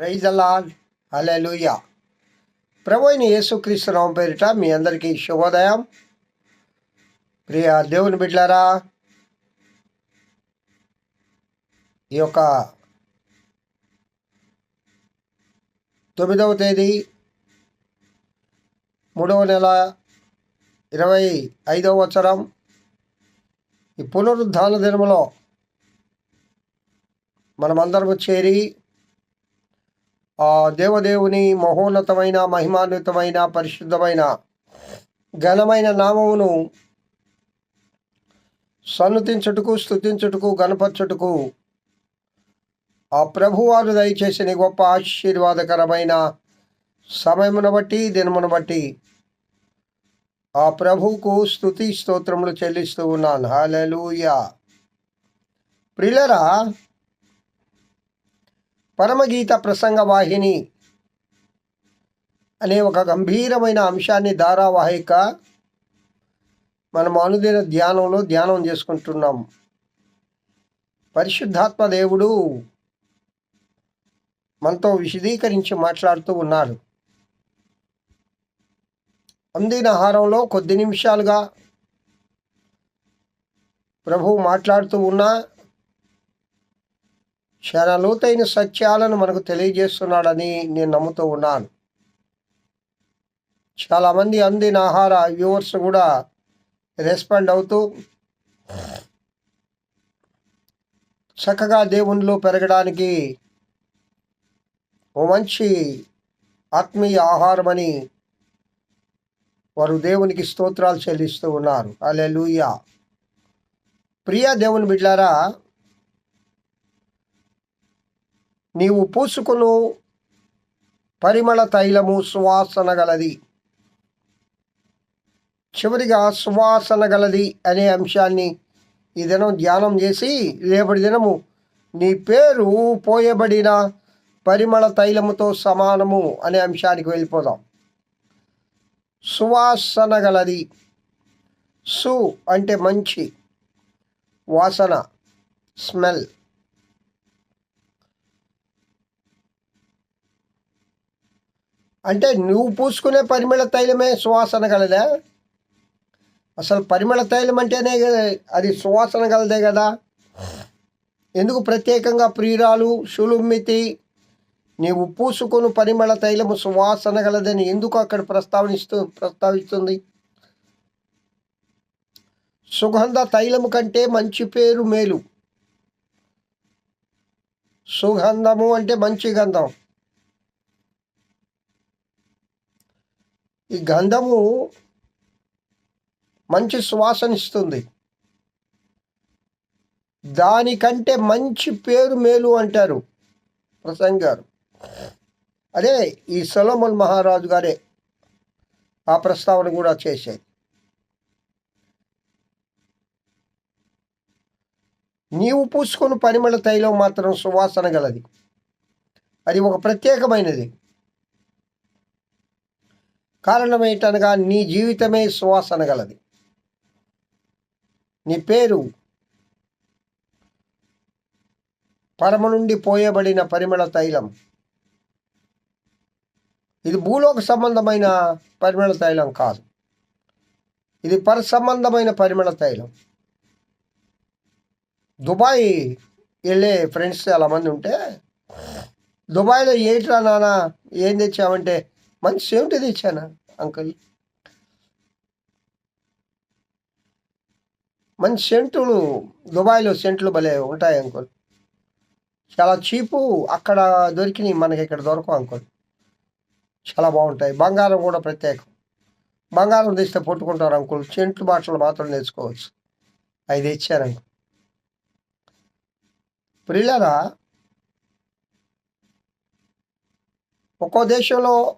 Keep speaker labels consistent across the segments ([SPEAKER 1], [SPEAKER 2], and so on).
[SPEAKER 1] Praise అలాల్ hallelujah ప్రభు అయిన యేసుక్రీస్తు నామం పేరిట మీ అందరికీ శుభోదయం. ప్రియ దేవుని బిడ్లారా ఈ యొక్క తొమ్మిదవ తేదీ మూడవ నెల ఇరవై ఐదవ వత్సరం ఈ పునరుద్ధాన దినములో మనమందరము చేరి దేవదేవుని మహోన్నతమైన మహిమాన్వితమైన పరిశుద్ధమైన ఘనమైన నామమును సన్నుతించుటకు స్థుతించుటకు గణపరచుటకు ఆ ప్రభువారు దయచేసిన గొప్ప ఆశీర్వాదకరమైన సమయమును బట్టి దినమును బట్టి ఆ ప్రభువుకు స్థుతి స్తోత్రములు చెల్లిస్తూ ఉన్నాను. హాలూయా ప్రిలరా పరమగీత ప్రసంగ వాహిని అనే ఒక గంభీరమైన అంశాన్ని ధారావాహిక మనం అనుదిన ధ్యానంలో ధ్యానం చేసుకుంటున్నాం. పరిశుద్ధాత్మ దేవుడు మనతో విశదీకరించి మాట్లాడుతూ ఉన్నాడు అందిన ఆహారంలో కొద్ది నిమిషాలుగా ప్రభు మాట్లాడుతూ ఉన్నా చాలా లోతైన సత్యాలను మనకు తెలియజేస్తున్నాడని నేను నమ్ముతూ ఉన్నాను. చాలామంది అందిన ఆహార వ్యూవర్స్ కూడా రెస్పాండ్ అవుతూ చక్కగా దేవునిలో పెరగడానికి ఓ మంచి ఆత్మీయ ఆహారమని వారు దేవునికి స్తోత్రాలు చెల్లిస్తూ ఉన్నారు. అలెలుయ ప్రియ దేవుని బిడ్లారా నీవు పూసుకును పరిమళ తైలము సువాసన గలది. చివరిగా సువాసన గలది అనే అంశాన్ని ఈ దినం ధ్యానం చేసి రేపటి దినము నీ పేరు పోయబడిన పరిమళ తైలముతో సమానము అనే అంశానికి వెళ్ళిపోదాం. సువాసన గలది. సు అంటే మంచి వాసన స్మెల్. అంటే నువ్వు పూసుకునే పరిమళ తైలమే సువాసన గలదా? అసలు పరిమళ తైలం అంటేనే కదా అది సువాసన గలదే కదా. ఎందుకు ప్రత్యేకంగా ప్రియురాలు షులుమ్మితి నీవు పూసుకుని పరిమళ తైలము సువాసన గలదని ఎందుకు అక్కడ ప్రస్తావనిస్తూ ప్రస్తావిస్తుంది? సుగంధ తైలము కంటే మంచి పేరు మేలు. సుగంధము అంటే మంచి గంధం. ఈ గంధము మంచి సువాసన ఇస్తుంది దానికంటే మంచి పేరు మేలు అంటారు ప్రసంగ్ గారు. అదే ఈ సొలమన్ మహారాజు గారే ఆ ప్రస్తావన కూడా చేసేది నీవు పూసుకొని పరిమళ తైలం మాత్రం సువాసన గలది. అది ఒక ప్రత్యేకమైనది. కారణం ఏంటనగా నీ జీవితమే సువాసన గలది నీ పేరు పరమ నుండి పోయబడిన పరిమళ తైలం. ఇది భూలోక సంబంధమైన పరిమళ తైలం కాదు. ఇది పర సంబంధమైన పరిమళ తైలం. దుబాయ్ వెళ్ళే ఫ్రెండ్స్ చాలామంది ఉంటే దుబాయ్లో ఏంట్రా నాన్న ఏం తెచ్చామంటే మంచి సెంటు తెచ్చానా అంకుల్? మంచి సెంటులు దుబాయ్లో సెంట్లు భలే ఉంటాయి అంకుల్. చాలా చీపు అక్కడ దొరికినాయి మనకి ఇక్కడ దొరకవు అంకుల్. చాలా బాగుంటాయి. బంగారం కూడా ప్రత్యేకం. బంగారం తెస్తే పట్టుకుంటారు అంకుల్. సెంట్లు బాటలు మాత్రం తెచ్చుకోవచ్చు అవి తెచ్చారు అంకుల్. ప్రిల్లరా ఒక్కో దేశంలో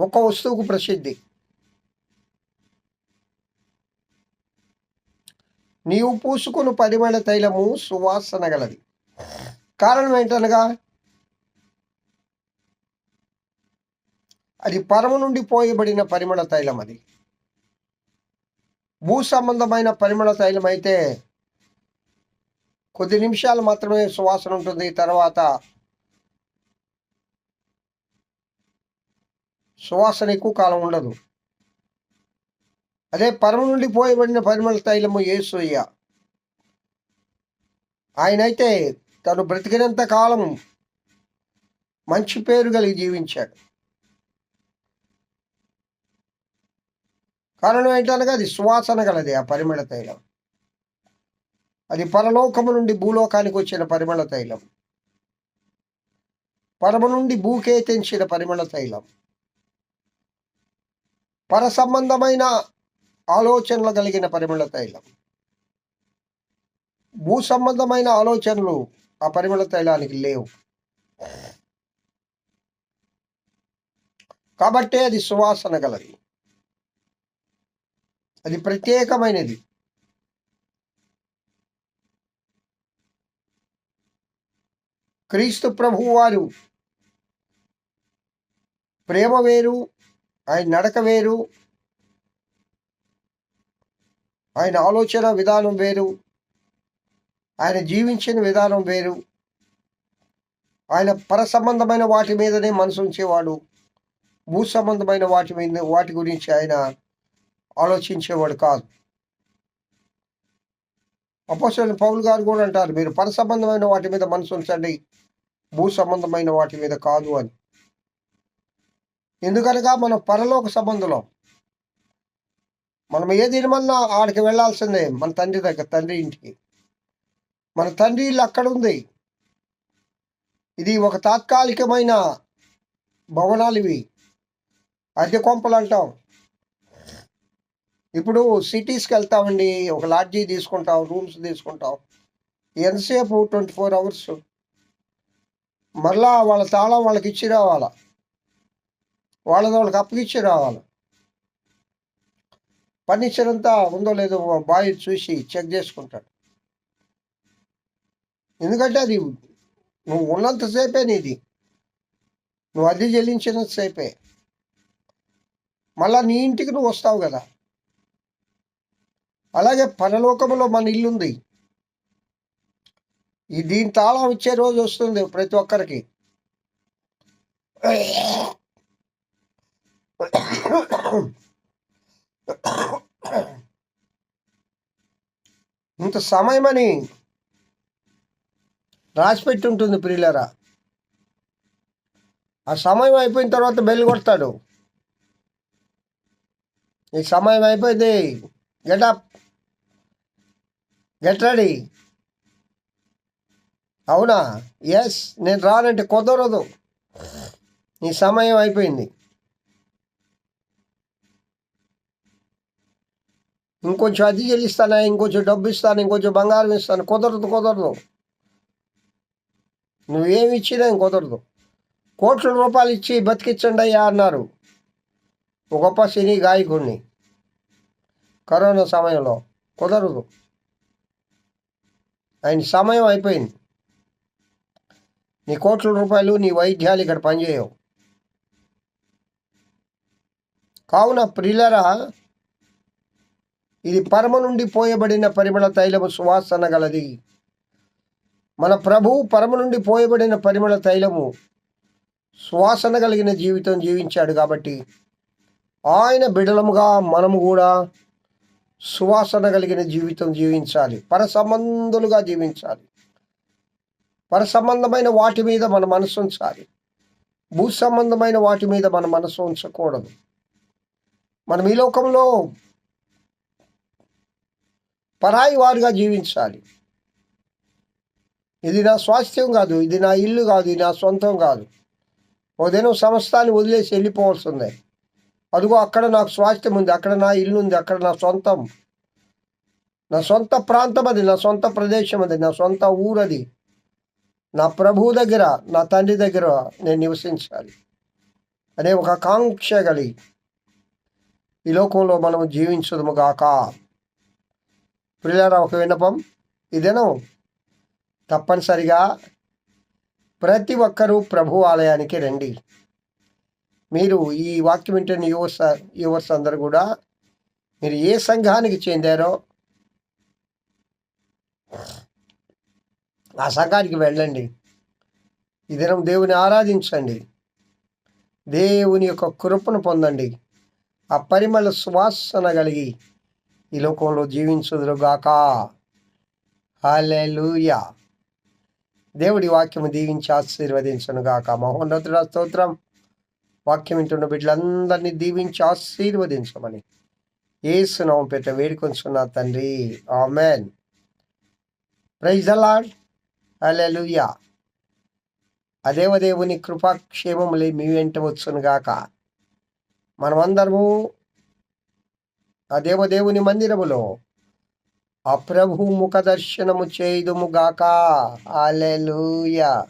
[SPEAKER 1] ఒక వస్తువుకు ప్రసిద్ధి. నీవు పూసుకుని పరిమళ తైలము సువాసన గలది. కారణం ఏంటనగా అది పరము నుండి పోయబడిన పరిమళ తైలం అది. భూ సంబంధమైన పరిమళ తైలం అయితే కొద్ది నిమిషాలు మాత్రమే సువాసన ఉంటుంది. తర్వాత సువాసన ఎక్కువ కాలం ఉండదు. అదే పరమ నుండి పోయబడిన పరిమళ తైలము యేసయ్య ఆయనైతే తను బ్రతికినంత కాలం మంచి పేరు కలిగి జీవించాడు. కారణం ఏంటనగా అది సువాసన గలది ఆ పరిమళ తైలం. అది పరలోకము నుండి భూలోకానికి వచ్చిన పరిమళ తైలం. పరమ నుండి భూకే తెంచిన పరిమళ తైలం. పర సంబంధమైన ఆలోచనలు కలిగిన పరిమళ తైలం. భూ సంబంధమైన ఆలోచనలు ఆ పరిమళ తైలానికి లేవు. కాబట్టే అది సువాసన గలది. అది ప్రత్యేకమైనది. క్రీస్తు ప్రభు వారు ప్రేమ వేరు ఆయన నడక వేరు. ఆయన ఆలోచన విధానం వేరు. ఆయన జీవించిన విధానం వేరు. ఆయన పర సంబంధమైన వాటి మీదనే మనసు ఉంచేవాడు. భూ సంబంధమైన వాటి మీద వాటి గురించి ఆయన ఆలోచించేవాడు కాదు. అపోసైన పౌలు గారు కూడా అంటారు మీరు పర సంబంధమైన వాటి మీద మనసు ఉంచండి. భూ సంబంధమైన వాటి మీద కాదు అని. ఎందుకనగా మనం పరలోక సంబంధంలో. మనం ఏ తినమన్నా ఆడికి వెళ్ళాల్సిందే మన తండ్రి దగ్గర తండ్రి ఇంటికి. మన తండ్రి ఇల్లు అక్కడ ఉంది. ఇది ఒక తాత్కాలికమైన భవనాలు ఇవి. అద్దె కొంపలు అంటాం. ఇప్పుడు సిటీస్కి వెళ్తామండి ఒక లాడ్జీ తీసుకుంటాం రూమ్స్ తీసుకుంటాం. ఎంతసేపు ట్వంటీ ఫోర్ అవర్స్? మరలా వాళ్ళ తాళం వాళ్ళకి ఇచ్చి రావాలా? వాళ్ళది వాళ్ళకి అప్పగిచ్చి రావాలి. ఫర్నిచర్ అంతా ఉందో లేదో బాయ్ చూసి చెక్ చేసుకుంటాడు. ఎందుకంటే అది నువ్వు ఉన్నంతసేపే నీది. నువ్వు అది చెల్లించినంతసేపే మళ్ళా నీ ఇంటికి నువ్వు వస్తావు కదా. అలాగే పరలోకంలో మన ఇల్లుంది. ఈ దీని తాళం ఇచ్చే రోజు వస్తుంది ప్రతి ఒక్కరికి. ఇంత సమయమని రాసిపెట్టి ఉంటుంది ప్రియులరా. ఆ సమయం అయిపోయిన తర్వాత బెల్లి కొడతాడు. ఈ సమయం అయిపోయింది. Get up get ready. అవునా? ఎస్ నేను రానంటే కుదరదు. నీ సమయం అయిపోయింది. ఇంకొంచెం అది చెల్లిస్తానా ఇంకొంచెం డబ్బు ఇస్తాను ఇంకొంచెం బంగారం ఇస్తాను కుదరదు కుదరదు. నువ్వేమి ఇచ్చినా కుదరదు. కోట్ల రూపాయలు ఇచ్చి బతికించండి అయ్యా అన్నారు. ఒక గొప్ప సినీ గాయకుడిని కరోనా సమయంలో కుదరదు. ఆయన సమయం అయిపోయింది. నీ కోట్ల రూపాయలు నీ వైద్యాలు ఇక్కడ పనిచేయవు. కావున ప్రిలరా ఇది పరమ నుండి పోయబడిన పరిమళ తైలము సువాసన గలది. మన ప్రభు పరమ నుండి పోయబడిన పరిమళ తైలము సువాసన కలిగిన జీవితం జీవించాడు కాబట్టి ఆయన బిడలముగా మనము కూడా సువాసన కలిగిన జీవితం జీవించాలి. పరసంబంధులుగా జీవించాలి. పర సంబంధమైన వాటి మీద మన మనసు ఉంచాలి. భూ సంబంధమైన వాటి మీద మన మనసు ఉంచకూడదు. మనం ఈ లోకంలో పరాయి వారుగా జీవించాలి. ఇది నా స్వాస్థ్యం కాదు ఇది నా ఇల్లు కాదు ఇది నా సొంతం కాదు. ఓ దినం సమస్తాన్ని వదిలేసి వెళ్ళిపోవాల్సిందే. అదిగో అక్కడ నాకు స్వాస్థ్యం ఉంది అక్కడ నా ఇల్లు ఉంది అక్కడ నా సొంతం. నా సొంత ప్రాంతం అది నా సొంత ప్రదేశం అది నా సొంత ఊరు అది. నా ప్రభు దగ్గర నా తండ్రి దగ్గర నేను నివసించాలి. అనే ఒక కాంక్ష కలిగి ఈ లోకంలో మనము జీవించదుము గాక ప్రియారా ఒక విన్నపం. దినం తప్పనిసరిగా ప్రతి ఒక్కరూ ప్రభు ఆలయానికి రండి. మీరు ఈ వాక్యం వింటున్న యువస్ యువర్స్ అందరూ కూడా మీరు ఏ సంఘానికి చెందారో ఆ సంఘానికి వెళ్ళండి. ఈ దినం దేవుని ఆరాధించండి. దేవుని యొక్క కృపను పొందండి. ఆ పరిమళ సువాసన కలిగి ఈ లోకంలో జీవించుదురుగాక. హాలెలూయా దేవుడి వాక్యము దీవించి ఆశీర్వదించునుగాక. మహోన్నతుడ స్తోత్రం. వాక్యం వింటున్న బిడ్డలందరినీ దీవించి ఆశీర్వదించమని ఏసునామం పెట్ట వేడుకొంచున్నా తండ్రి. ఆమెన్. ప్రైజ్ అలాడ్ హల్లెలూయా. అదేవదేవుని కృపాక్షేమములే మీ వెంట వచ్చునుగాక. మనమందరము ఆ దేవదేవుని మందిరములో. ఆ ప్రభు ముఖ దర్శనము చేయుదుముగాక. గాక